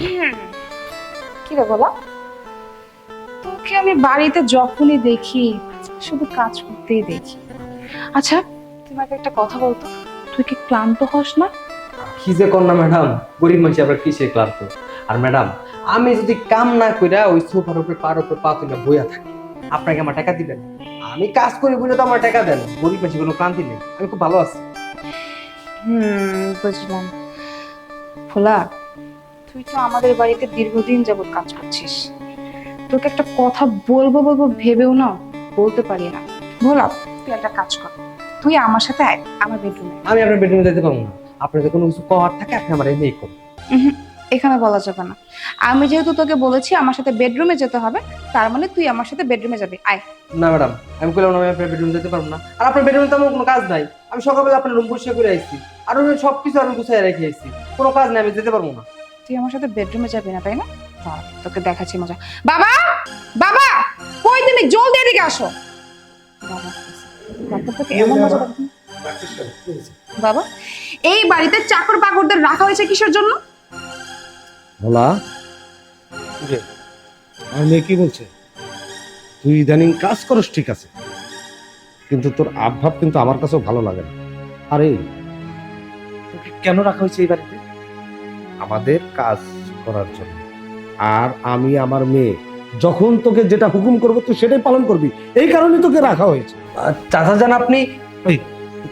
রে বলা? তোকে আমি বাড়িতে যখনই দেখি শুধু কাজ করতেই দেখি। আচ্ছা তোমাকে একটা কথা বলতো। তুই কি ক্লান্ত হস না? কি যে কর না ম্যাডাম? গরিব মানুষ আমরা কিসে ক্লান্ত? আর ম্যাডাম আমি যদি কাম না কইরা ওই সোফার উপরে পার উপরে পা তুলে বইয়া থাকি আপনাকে আমার টাকা দিবেন? আমি কাজ করি বলে তো আমার টাকা দেন। গরিব মানুষ কোনো ক্লান্তি নেই। আমি খুব ভালো আছি। হুম বুঝলাম। ভোলা তুই তো আমাদের বাড়িতে দীর্ঘদিন যাবত কাজ করছিস। তোকে একটা কথা বলব বলব ভেবেও না বলতে পারি না। ভোলা তুই একটা কাজ কর। তুই আমার সাথে আয় আমার বেডরুমে আমি আপনার বেডরুমে যেতে পারব না। আপনার যদি কোনো কিছু করার থাকে আপনি আমার এমনি করুন। এখানে বলা যাবে না। আমি যেহেতু তোকে বলেছি আমার সাথে বেডরুমে যেতে হবে তার মানে তুই আমার সাথে বেডরুমে যাবি। আয়। না ম্যাডাম আমি বললাম না আমি আপনার বেডরুমে যেতে পারব না। আর আপনার বেডরুমে তো আমার কোনো কাজ নাই। আমি সকালবেলা আপনার রুম পরিষ্কার করে আসছি আর সব কিছু আমি গুছাই রেখে আসছি কোনো কাজ নাই আমি যেতে পারব না। তুই আমার সাথে বেডরুমে যাবি না তাই না? দাঁড়া, তোকে দেখাচ্ছি মজা। বাবা! বাবা! কই তুমি? জলদি এদিকে আসো। বাবা তোকে এমন মজা। বাবা এই বাড়িতে চাকর বাকরদের রাখা হয়েছে কিসের জন্য? ভোলা। আমার মেয়ে কি বলছে? তুই ইদানিং কাজ করস ঠিক আছে কিন্তু তোর আবভাব কিন্তু আমার কাছেও ভালো লাগে না। আরে তোকে কেন রাখা হয়েছে এই বাড়িতে? আমাদের কাজ করার জন্য। আর আমি আমার মেয়ে যখন তোকে যেটা হুকুম করব তুই সেটাই পালন করবি। এই কারণে তোকে রাখা হয়েছে। চাচা যান আপনি।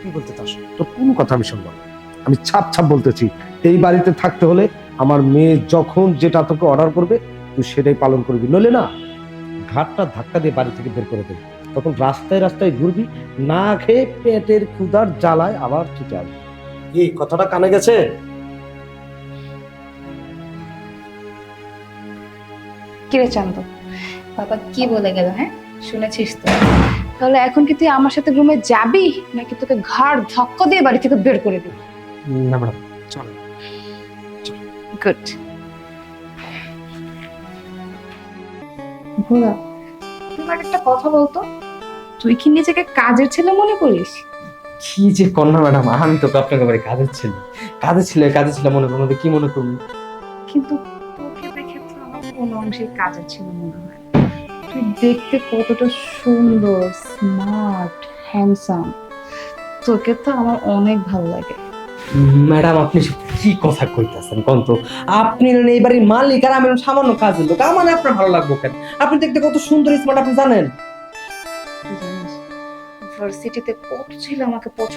কি বলতে চাস? তোর কোনো কথা আমি শুনব না। আমি ছাপ ছাপ বলতেছি এই বাড়িতে থাকতে হলে আমার মেয়ে যখন যেটা তোকে অর্ডার করবে তুই সেটাই পালন করবি। নইলে না ঘাটটা ধাক্কা দিয়ে বাড়ি থেকে বের করে দেবে। তখন রাস্তায় রাস্তায় ঘুরবি না খেয়ে পেটের ক্ষুদার জ্বালায় আবার ছুটে আসবি। এই কথাটা কানে গেছে? কিরে চান্দ? বাবা কি বলে গেল হ্যাঁ? শুনেছিস তো। তাহলে এখন কি তুই আমার সাথে রুমে যাবি নাকি তোকে ঘাড় ধাক্কা দিয়ে বাড়ি থেকে বের করে দিবি? না ম্যাডাম চলো। গুড ভোলা তোমার একটা কথা বলতো? তুই কি নিজেকে কাজের ছেলে মনে করিস? কি যে কন্যা ম্যাডাম আমি তো আপনাকে বাড়ি কাজের ছিল। কাজের ছিল কাজের ছিল মনে করুন কি মনে করুন কিন্তু আমার কোনো অংশে কাজের ছেলে মনে হয়। তুই দেখতে কতটা সুন্দর স্মার্ট হ্যান্ডসাম তোকে তো আমার অনেক ভালো লাগে। ম্যাডাম আপনি কি কথা কইতাছেন কোন তো আপনি এই বাড়ির মালিক আর আমি সামান্য কাজের লোক। আমার আপনার ভালো লাগবে কেন? আপনি দেখতে কত সুন্দর স্মার্ট আপনি জানেন? ভার্সিটিতে কত ছেলে আমাকে পছন্দ